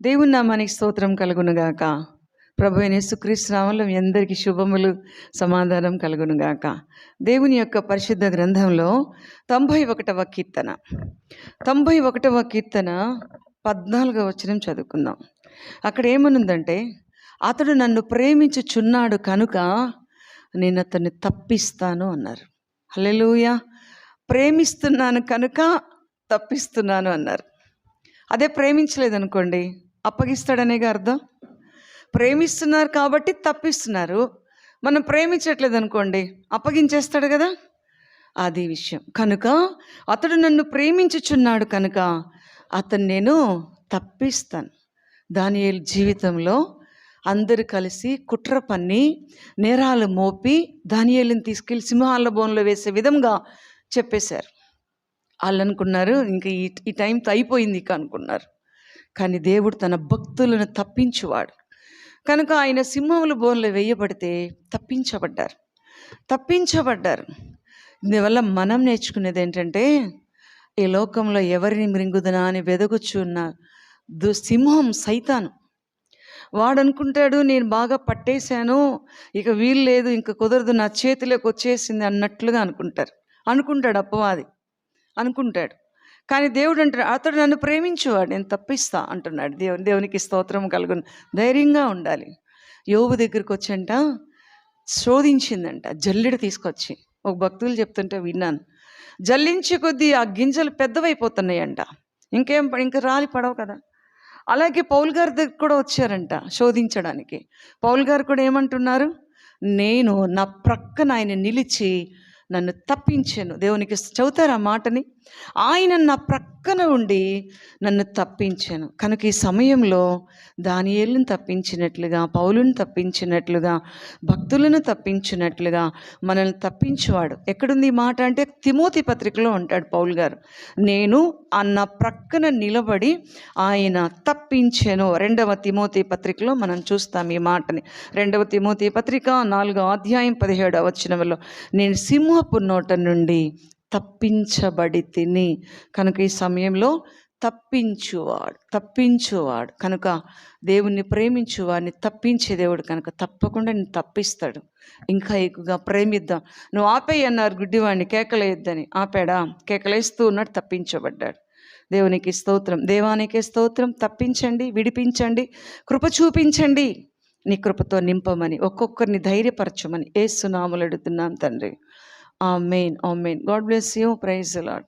దేవుని నామానికి స్తోత్రం కలుగునుగాక. ప్రభు అయిన యేసుక్రీస్తు నామంలో మీ అందరికీ శుభములు సమాధానం కలుగునుగాక. దేవుని యొక్క పరిశుద్ధ గ్రంథంలో తొంభై ఒకటవ కీర్తన. తొంభై ఒకటవ కీర్తన పద్నాలుగవ వచనం చదువుకుందాం. అక్కడ ఏమనుందంటే అతడు నన్ను ప్రేమించుచున్నాడు కనుక నేను అతన్ని తప్పిస్తాను అన్నారు. హల్లెలూయా! ప్రేమిస్తున్నాను కనుక తప్పిస్తున్నాను అన్నారు. అదే ప్రేమించలేదనుకోండి అప్పగిస్తాడనేగా అర్థం? ప్రేమిస్తున్నారు కాబట్టి తప్పిస్తున్నారు. మనం ప్రేమించట్లేదు అనుకోండి అప్పగించేస్తాడు కదా? అది విషయం. కనుక అతడు నన్ను ప్రేమించుచున్నాడు కనుక అతను నేను తప్పిస్తాను. దాని జీవితంలో అందరు కలిసి కుట్ర పన్ని నేరాలు మోపి దానియేలుని తీసుకెళ్ళి సింహాల బోన్లో వేసే విధంగా చెప్పేశారు. వాళ్ళు అనుకున్నారు ఇంకా ఈ ఈ టైంతో అయిపోయింది ఇక అనుకున్నారు. కానీ దేవుడు తన భక్తులను తప్పించువాడు. కనుక ఆయన సింహములు బోన్లో వేయబడితే తప్పించబడ్డారు. తప్పించబడ్డారు. దీనివల్ల మనం నేర్చుకునేది ఏంటంటే ఈ లోకంలో ఎవరిని మృంగుదనా అని వెదగుచున్న దు సింహం సైతాను. వాడు అనుకుంటాడు నేను బాగా పట్టేశాను ఇక వీలు లేదు ఇంక కుదరదు నా చేతిలోకి వచ్చేసింది అన్నట్లుగా అనుకుంటారు. అనుకుంటాడు అప్పవాది అనుకుంటాడు. కానీ దేవుడు అంటాడు అతడు నన్ను ప్రేమించువాడు నేను తప్పిస్తా అంటున్నాడు. దేవుని దేవునికి స్తోత్రం కలుగును. ధైర్యంగా ఉండాలి. యోగు దగ్గరికి వచ్చంట శోధించిందంట జల్లెడ తీసుకొచ్చి. ఒక భక్తులు చెప్తుంటే విన్నాను. జల్లించే కొద్దీ ఆ గింజలు పెద్దవైపోతున్నాయంట. ఇంకేం ఇంకా రాలి పడవు కదా. అలాగే పౌల్ గారి దగ్గర కూడా వచ్చారంట శోధించడానికి. పౌల్ గారు కూడా ఏమంటున్నారు? నేను నా ప్రక్కన ఆయన నిలిచి నన్ను తప్పించాను. దేవునికి చదువుతారు ఆ మాటని? ఆయన నా ప్రక్కన ఉండి నన్ను తప్పించాను. కనుక ఈ సమయంలో దానియేళ్ళను తప్పించినట్లుగా పౌలుని తప్పించినట్లుగా భక్తులను తప్పించినట్లుగా మనల్ని తప్పించేవాడు. ఎక్కడుంది ఈ మాట అంటే తిమోతి పత్రికలో ఉంటాడు పౌల్ గారు. నేను అన్న ప్రక్కన నిలబడి ఆయన తప్పించాను. రెండవ తిమోతి పత్రికలో మనం చూస్తాం ఈ మాటని. రెండవ తిమోతి పత్రిక నాలుగో అధ్యాయం పదిహేడవ వచనంలో నేను సింహపు నోట నుండి తప్పించబడి తిని. కనుక ఈ సమయంలో తప్పించువాడు తప్పించువాడు. కనుక దేవుణ్ణి ప్రేమించువాడిని తప్పించే దేవుడు కనుక తప్పకుండా నేను తప్పిస్తాడు. ఇంకా ఎక్కువగా ప్రేమిద్దాం. నువ్వు ఆపేయి అన్నారు గుడ్డివాడిని. కేకలేయొద్దని. ఆపాడా? కేకలేస్తూ ఉన్నాడు తప్పించబడ్డాడు. దేవునికి స్తోత్రం. దేవానికి స్తోత్రం. తప్పించండి విడిపించండి కృప చూపించండి. నీ కృపతో నింపమని ఒక్కొక్కరిని ధైర్యపరచమని ఏ సునాములు అడుగుతున్నాం తండ్రి. Amen. Amen. God bless you. Praise the Lord.